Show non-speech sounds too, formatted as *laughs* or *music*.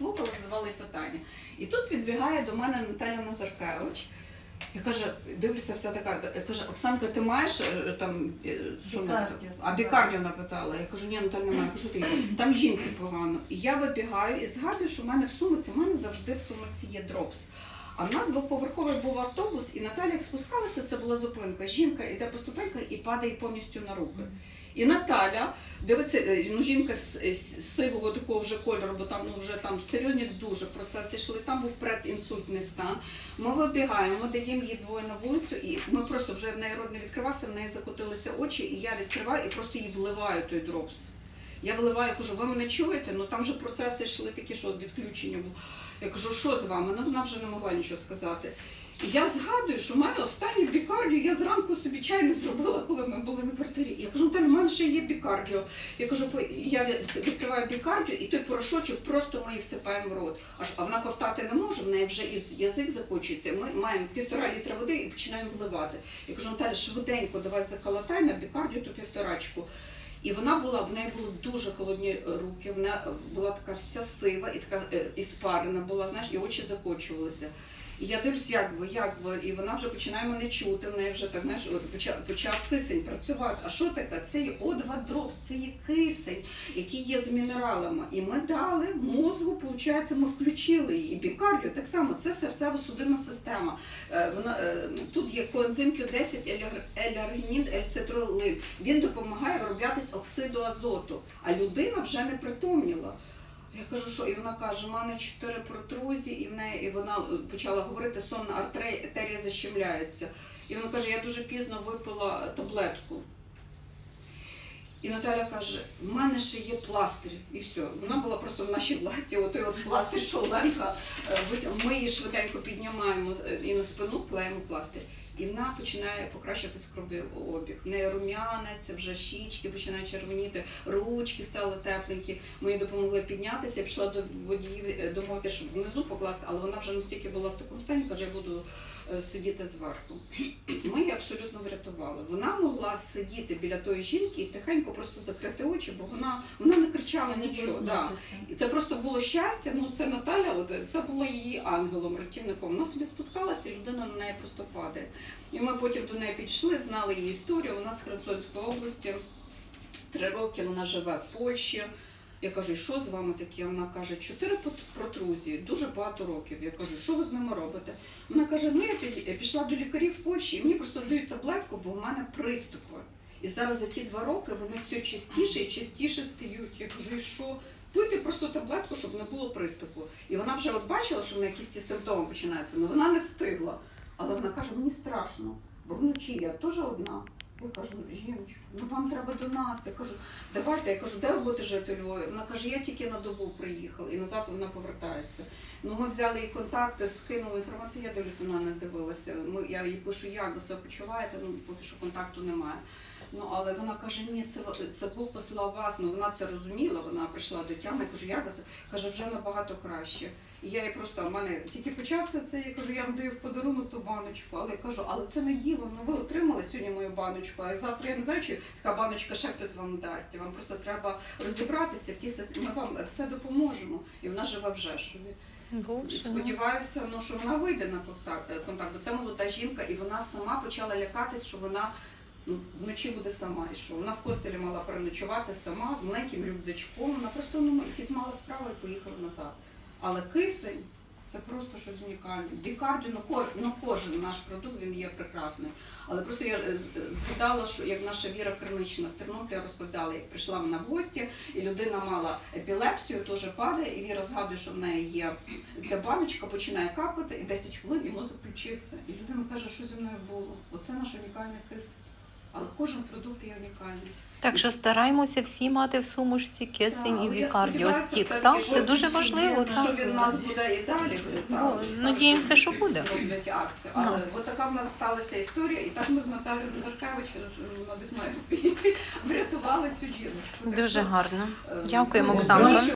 слухали, задавали питання. І тут підбігає до мене Наталя Назаркевич. І каже, дивлюся, вся така. Я каже, Оксанка, ти маєш е, там е, що вона а питала? сказала. А напитала. Я кажу, ні, Наталя немає. Я кажу, ти там жінці погано. І я вибігаю і згадую, що в мене в сумиці, в мене завжди в сумиці є дропс. А в нас двоповерховий був автобус, і Наталя як спускалася, це була зупинка. Жінка йде по ступеньках і падає повністю на руки. І Наталя дивиться, е, ну жінка з, з сивого такого вже кольору, бо там ну вже там серйозні дуже процеси йшли. Там був предінсультний стан. Ми вибігаємо, даємо їй двоє на вулицю, і ми просто вже в неї рот не відкривався, в неї закотилися очі, і я відкриваю і просто їй вливаю той дропс. Я вливаю, кажу, ви мене чуєте? Ну там же процеси йшли такі, що відключення було. Я кажу, що з вами? Ну вона вже не могла нічого сказати. І я згадую, що в мене останнє бікардіо, я зранку собі чай не зробила, коли ми були на квартирі. Я кажу, Наталя, в мене ще є бікардіо. Я кажу, я відкриваю бікардіо, і той порошочок просто ми всипаємо в рот. Аж а вона ковтати не може, в неї вже із язик закочується. Ми маємо півтора літра води і починаємо вливати. Я кажу, Наталя, швиденько давай заколотай на бікардіо ту півторачку. І вона була, в неї були дуже холодні е, руки, вона була така вся сива і така е, іспарена була, знаєш, і очі закочувалися. І я дивлюсь, як ви, як ви, і вона вже починає мене чути, в неї вже так, знаєш, почав, почав кисень працювати. А що таке? Це є О2 дропс, це є кисень, який є з мінералами. І ми дали мозгу, виходить, ми включили її. І бікардіо так само, це серцево-судинна система. Е, Вона, е, тут є коензим Q10, еляргінін, ельцитролин. Він допомагає вироблятись оксиду азоту, а людина вже не притомніла. Я кажу, що і вона каже, в мене чотири протрузії, і в неї і вона е, почала говорити, сонна артерія защемляється. І вона каже, я дуже пізно випила таблетку. І Наталя каже, в мене ще є пластир. І все. Вона була просто в нашій власті, отой от пластир, що Оленка е, Ми її швиденько піднімаємо е, і на спину клеїмо пластир. І вона починає покращуватись кровообіг. В неї рум'янець, вже щічки починають червоніти, ручки стали тепленькі. Ми їй допомогли піднятися. Я пішла до водіїв е, домовити, щоб внизу покласти, але вона вже настільки була в такому стані, каже, я буду е, сидіти зверху. *clears throat* Ми її абсолютно врятували. Вона могла сидіти біля тої жінки і тихенько просто закрити очі, бо вона, вона не кричала нічого. Да. І це просто було щастя. Ну це Наталя, це було її ангелом, рятівником. Вона собі спускалася, і людина на неї просто падає. І ми потім до неї підійшли, знали її історію. Вона з Херсонської області. Три роки вона живе в Польщі. Я кажу, що з вами таке? Вона каже, чотири протрузії, дуже багато років. Я кажу, що ви з ними робите? Вона каже, ну я пішла до лікарів в Польщі, і мені просто дають таблетку, бо в мене приступи. І зараз за ті два роки вони все частіше і частіше стають. Я кажу, і що? Пийте просто таблетку, щоб не було приступу. І вона вже от бачила, що в неї якісь ті симптоми починаються, але вона не встигла. Але вона каже, мені страшно, бо вночі я теж одна. Я кажу, жіночку, ну вам треба до нас. Я кажу, давайте, я кажу, де ви будете жити Львові? Вона каже, я тільки на добу приїхала, і назад вона повертається. Ну, ми взяли її контакти, скинули інформацію, я дивлюся, вона не дивилася. Ми, я їй пишу, як ви себе почуваєте, ну поки що контакту немає. Ну, але вона каже, ні, це, це Бог послав вас, ну вона це розуміла, вона прийшла до тями, кажу, ви це? Каже, вже набагато краще. І я їй просто, в мене тільки почався це, я кажу, я вам даю в подарунок ту баночку, але я кажу, але це не діло, ну ви отримали сьогодні мою баночку, а завтра я не знаю, чи така баночка ще хтось вам дасть. Вам просто треба розібратися в ті ми вам все допоможемо. І вона живе в Жешові. Ну. Сподіваюся, ну, що вона вийде на контакт, е, контакт, бо це молода жінка, і вона сама почала лякатись, що вона ну, вночі буде сама. Що вона в хостелі мала переночувати сама з маленьким рюкзачком. Вона просто ну, якісь мала справи і поїхала назад. Але кисень це просто щось унікальне. Бікардіо, ну, ну кожен наш продукт він є прекрасний. Але просто я е, згадала, що як наша Віра Кернична з Тернополя розповідала, як прийшла вона в гості, і людина мала епілепсію, теж падає, і Віра згадує, що в неї є ця баночка, починає капати, і 10 хвилин і мозок включився. І людина каже, що зі мною було. Оце наш унікальний кисень. Але кожен продукт є унікальний. Так що стараємося всі мати в сумушці кисень Так, і вікардіостік. Так, це дуже важливо. він- так. Що він у нас буде і далі. Так. надіємося, що буде. Роблять акцію. Але от така в нас сталася історія, і так ми з Наталією Заркевич ми без мене *laughs* врятували цю жіночку. Дуже що, гарно. е, Дякуємо, ну, Оксанка.